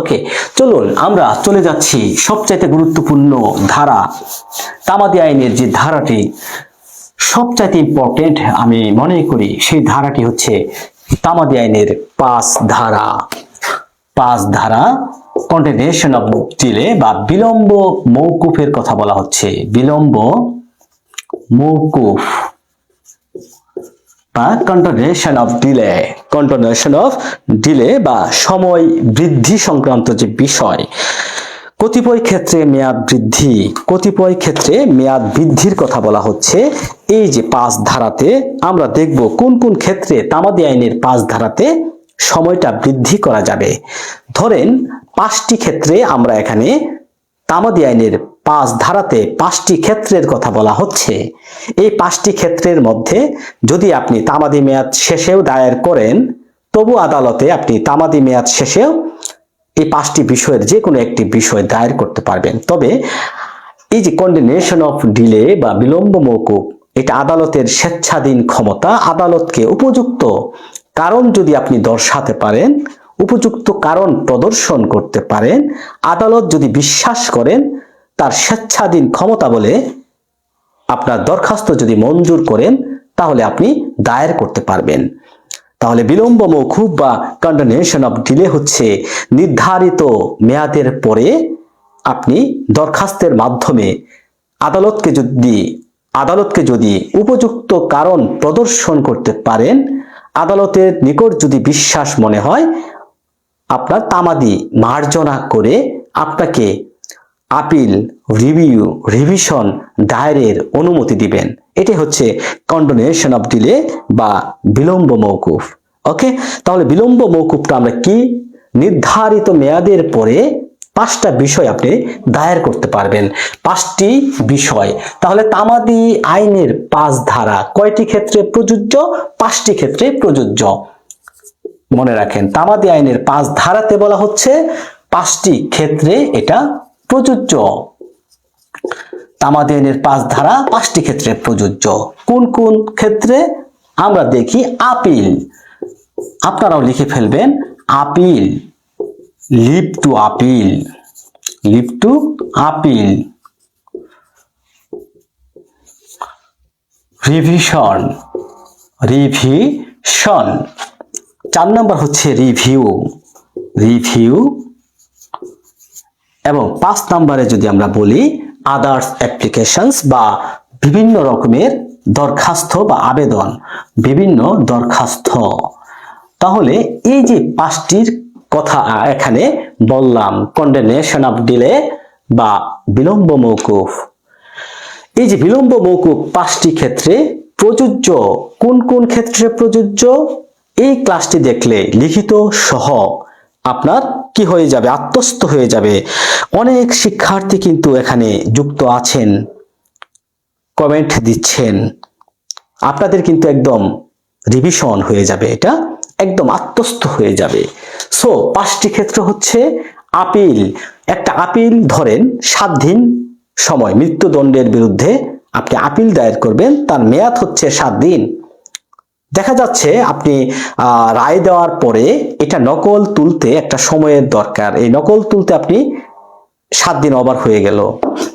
ওকে, চলুন আমরা চলে যাচ্ছি সবচাইতে গুরুত্বপূর্ণ ধারা, তামাদি আইনের যে ধারাটি, সবচাইতে ইম্পর্টেন্ট আমি মনে করি সেই ধারাটি হচ্ছে তামাদি আইনের পাঁচ ধারা। পাঁচ ধারা কন্টিনিউশন অফ ডিলে বা বিলম্ব মৌকুফের কথা বলা হচ্ছে। বিলম্ব মৌকুফ বা continuation of delay continuation of delay বা সময় বৃদ্ধি সংক্রান্ত যে বিষয়, কতিপয় ক্ষেত্রে মেয়াদ বৃদ্ধি, কতিপয় ক্ষেত্রে মেয়াদ বৃদ্ধির কথা বলা হচ্ছে। এই যে পাঁচ ধারাতে আমরা দেখব কোন কোন ক্ষেত্রে তামাদি আইনের পাঁচ ধারাতে সময়টা বৃদ্ধি করা যাবে। ধরেন, পাঁচটি ক্ষেত্রে আমরা এখানে তামাদি আইনের পাঁচ ধারাতে পাঁচটি ক্ষেত্রের কথা বলা হচ্ছে। এই পাঁচটি ক্ষেত্রের মধ্যে যদি আপনি তামাদি মেয়াদ শেষেও দায়ের করেন, তবু আদালতে আপনি তামাদি মেয়াদ শেষেও এই পাঁচটি বিষয়ের যে কোনো একটি বিষয় দায়ের করতে পারবেন। তবে এই যে কন্ডিনেশন অফ ডিলে বা বিলম্ব মৌকুব এটা আদালতের স্বেচ্ছাধীন ক্ষমতা, আদালতকে উপযুক্ত কারণ যদি আপনি দর্শাতে পারেন, উপযুক্ত কারণ প্রদর্শন করতে পারেন, আদালত যদি বিশ্বাস করেন তার স্বেচ্ছাধীন ক্ষমতা বলে আপনার দরখাস্ত যদি মঞ্জুর করেন, তাহলে আপনি দায়ের করতে পারবেন। তাহলে বিলম্ব মৌকুব বা কন্ডিনেশন অফ ডিলে হচ্ছে নির্ধারিত মেয়াদের পরে আপনি দরখাস্তের মাধ্যমে আদালতকে যদি আদালতকে যদি উপযুক্ত কারণ প্রদর্শন করতে পারেন, আদালতের নিকট যদি বিশ্বাস মনে হয়, আপনার তামাদি মার্জনা করে আপনাকে আপিল, রিভিউ, রিভিশন দায়েরের অনুমতি দিবেন। এটি হচ্ছে কন্ডোনেশন অফ ডিলে বা বিলম্ব মৌকুফ ওকে? তাহলে বিলম্ব মৌকুফটা আমরা কি? নির্ধারিত মেয়াদের পরে পাঁচটা বিষয় আপনি দায়ের করতে পারবেন। পাঁচটি বিষয়। তাহলে তামাদি আইনের পাঁচ ধারা কয়টি ক্ষেত্রে প্রযোজ্য? পাঁচটি ক্ষেত্রে প্রযোজ্য। মনে রাখেন, তামাদি আইনের পাঁচ ধারাতে বলা হচ্ছে পাঁচটি ক্ষেত্রে এটা প্রযোজ্য। তামাদি আইনের পাঁচ ধারা পাঁচটি ক্ষেত্রে প্রযোজ্য। কোন কোন ক্ষেত্রে? আমরা দেখি আপিল। আপনারাও লিখে ফেলবেন appeal. Leave to appeal. Leave to appeal. Revision. Revision. চার নম্বর হচ্ছে রিভিউ। রিভিউ এবং পাঁচ নম্বরে যদি আমরা বলি আদার্স অ্যাপ্লিকেশনস বা বিভিন্ন রকমের দরখাস্ত বা আবেদন, বিভিন্ন দরখাস্ত। তাহলে এই যে পাঁচটির কথা এখানে বললাম কন্ডেনেশন অফ ডিলে বা বিলম্ব মৌকুফ এই যে বিলম্ব মৌকুফ পাঁচটি ক্ষেত্রে প্রযোজ্য, কোন কোন ক্ষেত্রে প্রযোজ্য? এই ক্লাসটি দেখলে লিখিত সহ আপনার কি হয়ে যাবে, আত্মস্থ হয়ে যাবে। অনেক শিক্ষার্থী কিন্তু এখানে যুক্ত আছেন কমেন্ট দিচ্ছেন। আপনাদের কিন্তু একদম রিভিশন হয়ে যাবে, এটা একদম আত্মস্থ হয়ে যাবে। সো পাঁচটি ক্ষেত্র হচ্ছে আপিল একটা আপিল ধরেন সাত দিন সময়, মৃত্যুদণ্ডের বিরুদ্ধে আপনি আপিল দায়ের করবেন, তার মেয়াদ হচ্ছে সাত দিন। দেখা যাচ্ছে আপনি রায় দেওয়ার পরে এটা নকল তুলতে একটা সময়ের দরকার। এই নকল তুলতে আপনি সাত দিন ওভার হয়ে গেল।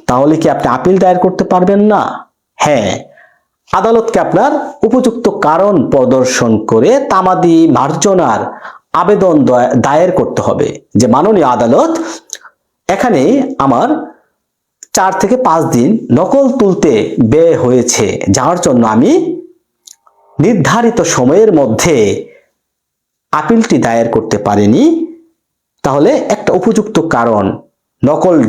তাহলে কি আপনি আপিল দায়ের করতে পারবেন না? হ্যাঁ। আদালতকে আপনার উপযুক্ত কারণ প্রদর্শন করে তামাদি মার্জনার আবেদন দয়া- দায়ের করতে হবে। যে মাননীয় আদালত এখানে আমার চার থেকে পাঁচ দিন নকল তুলতে ব্যয় হয়েছে। যার জন্য আমি নির্ধারিত সময়ের মধ্যে আপিলটি দায়ের করতে পারেনি, তাহলে একটা উপযুক্ত কারণ, নকল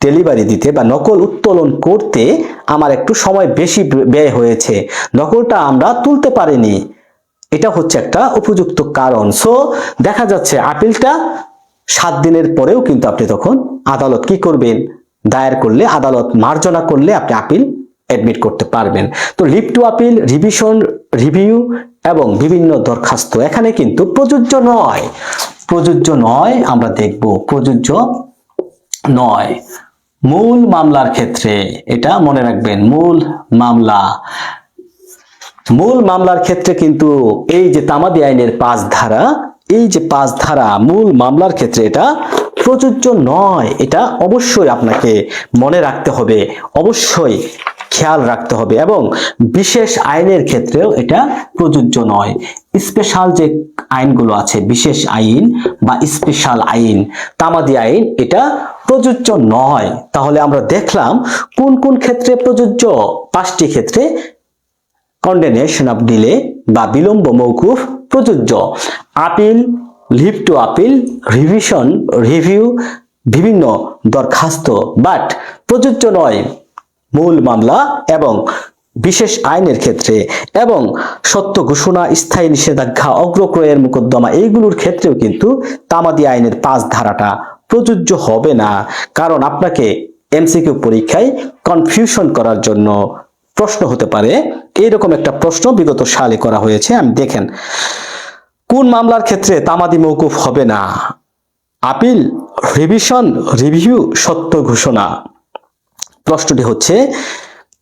ডেলিভারি দিতে বা নকল উত্তোলন করতে আমার একটু সময় বেশি ব্যয় হয়েছে। নকলটা আমরা তুলতে পারিনি। এটা হচ্ছে একটা উপযুক্ত কারণ। সো দেখা যাচ্ছে আপিলটা সাত দিনের পরেও কিন্তু আপনি তখন আদালত কি করবেন? দায়ের করলে, আদালত মার্জনা করলে আপনি আপিল অ্যাডমিট করতে পারবেন। তো leave to appeal revision review এবং বিভিন্ন দরখাস্ত এখানে কিন্তু প্রযোজ্য নয়। প্রযোজ্য নয়, আমরা দেখব। প্রযোজ্য নয়। মূল মামলার ক্ষেত্রে এটা মনে রাখবেন, মূল মামলা। মূল মামলার ক্ষেত্রে কিন্তু এই যে তামাদি আইনের পাঁচ ধারা, এই যে পাঁচ ধারা মূল মামলার ক্ষেত্রে এটা প্রযোজ্য নয়। এটা অবশ্যই আপনাকে মনে রাখতে হবে। অবশ্যই খেয়াল রাখতে হবে এবং বিশেষ আইনের ক্ষেত্রেও এটা প্রযোজ্য নয়। স্পেশাল যে আইনগুলো আছে, বিশেষ আইন বা স্পেশাল আইন, তামাদি আইন, এটা প্রযোজ্য নয়। তাহলে আমরা দেখলাম কোন কোন ক্ষেত্রে প্রযোজ্য? পাঁচটি ক্ষেত্রে কন্ডেনেশন অফ ডিলে বা বিলম্ব মৌকুফ প্রযোজ্য। Appeal leave to appeal revision review বিভিন্ন দরখাস্ত বাট প্রযোজ্য নয়। মূল মামলা এবং বিশেষ আইনের ক্ষেত্রে এবং সত্য ঘোষণা, স্থায়ী নিষেধাজ্ঞা, অগ্রক্রয়ের মোকদ্দমা, এইগুলোর ক্ষেত্রেও কিন্তু তামাদি আইনের পাঁচ ধারাটা প্রযোজ্য হবে না। কারণ আপনাকে এমসিকিউ পরীক্ষায় কনফিউশন করার জন্য প্রশ্ন হতে পারে। এইরকম একটা প্রশ্ন বিগত সালে করা হয়েছে। আমি দেখেন, কোন মামলার ক্ষেত্রে তামাদি মৌকুফ হবে না? আপিল রিভিশন রিভিউ সত্য ঘোষণা। প্রশ্নটি হচ্ছে,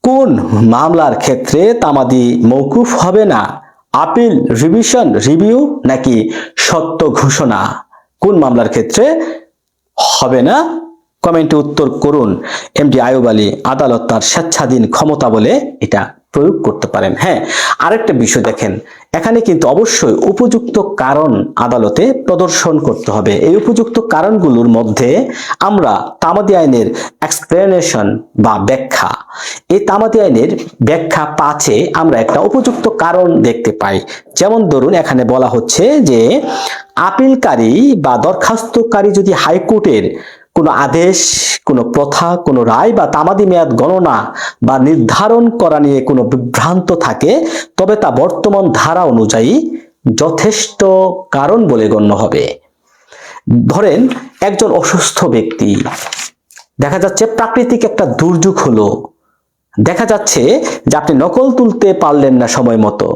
কোন মামলার ক্ষেত্রে তামাদি মৌকুফ হবে না? আপিল, রিভিশন, রিভিউ নাকি সত্য ঘোষণা? কোন মামলার ক্ষেত্রে হবে না? কমেন্টে উত্তর করুন। এমডি আয়ুব আলী, আদালত তার স্বেচ্ছাধীন ক্ষমতা বলে এটা প্রয়োগ করতে পারেন। হ্যাঁ আরেকটা বিষয় দেখেন, এখানে কিন্তু অবশ্যই উপযুক্ত কারণ আদালতে প্রদর্শন করতে হবে। এই উপযুক্ত কারণগুলোর মধ্যে আমরা তামাদি আইনের এক্সপ্লেনেশন বা ব্যাখ্যা, এই তামাদি আইনের ব্যাখ্যা পাঁচে আমরা একটা উপযুক্ত কারণ দেখতে পাই। যেমন ধরুন, এখানে বলা হচ্ছে যে, আপিলকারী বা দরখাস্তকারী যদি হাইকোর্টের কোনো আদেশ, কোনো প্রথা, কোনো রায় বা তামাদি মেয়াদ গণনা বা নির্ধারণ করা নিয়ে কোনো বিভ্রান্ত থাকে, তবে তা বর্তমান ধারা অনুযায়ী যথেষ্ট কারণ বলে গণ্য হবে। ধরেন, একজন অসুস্থ ব্যক্তি, দেখা যাচ্ছে প্রাকৃতিক একটা দুর্যোগ হলো। দেখা যাচ্ছে যে আপনি নকল তুলতে পারলেন না সময় মতো।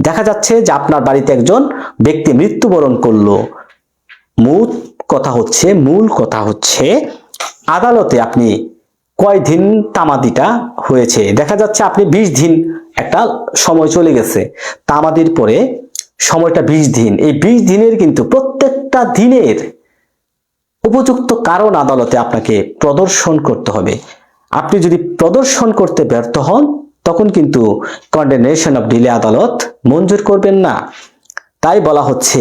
দেখা যাচ্ছে যে আপনার বাড়িতে একজন ব্যক্তি মৃত্যুবরণ করল। মূল কথা হচ্ছে, মূল কথা হচ্ছে, আদালতে আপনি কয় দিন তামাদিটা হয়েছে? দেখা যাচ্ছে আপনি বিশ দিন একটা সময় চলে গেছে। তামাদির পরে সময়টা বিশ দিন। এই বিশ দিনের কিন্তু প্রত্যেকটা দিনের উপযুক্ত কারণ আদালতে আপনাকে প্রদর্শন করতে হবে। আপনি যদি প্রদর্শন করতে ব্যর্থ হন, তখন কিন্তু কন্ডেনেশন অফ ডিলে আদালত মঞ্জুর করবেন না। তাই বলা হচ্ছে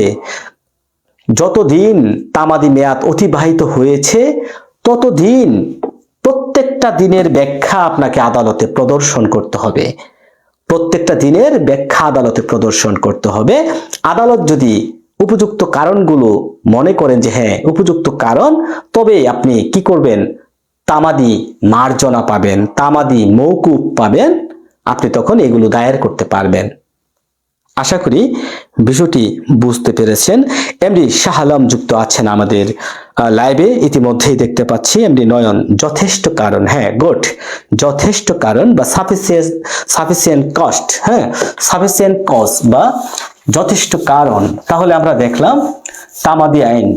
যতদিন তামাদি মেয়াদ অতিবাহিত হয়েছে, ততদিন প্রত্যেকটা দিনের ব্যাখ্যা আপনাকে আদালতে প্রদর্শন করতে হবে। প্রত্যেকটা দিনের ব্যাখ্যা আদালতে প্রদর্শন করতে হবে। আদালত যদি উপযুক্ত কারণগুলো মনে করেন যে হ্যাঁ উপযুক্ত কারণ, তবে আপনি কি করবেন? তামাদি মার্জনা পাবেন, তামাদি মৌকুব পাবেন, আপনি তখন এগুলো দায়ের করতে পারবেন। আশা করি বিষয়টি বুঝতে পেরেছেন। এমডি শাহ আলম যুক্ত আছেন আমাদের লাইভে ইতিমধ্যেই দেখতে পাচ্ছি এমডি নয়ন, যথেষ্ট কারণ হ্যাঁ গুড যথেষ্ট কারণ বা সাফিসিয়েন্ট সাফিসিয়েন্ট কস্ট হ্যাঁ সাফিসিয়েন্ট কস্ট বা যথেষ্ট কারণ। তাহলে আমরা দেখলাম তামাদি আইন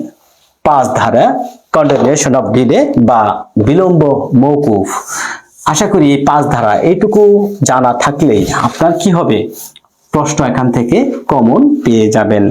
পাঁচ ধারা কন্ডেনেশন অফ ডিলে বা বিলম্ব মৌকুফ আশা করি এই পাঁচ ধারা এইটুকু জানা থাকলেই আপনার কি হবে? প্রশ্ন এখান থেকে কমন পেয়ে যাবেন।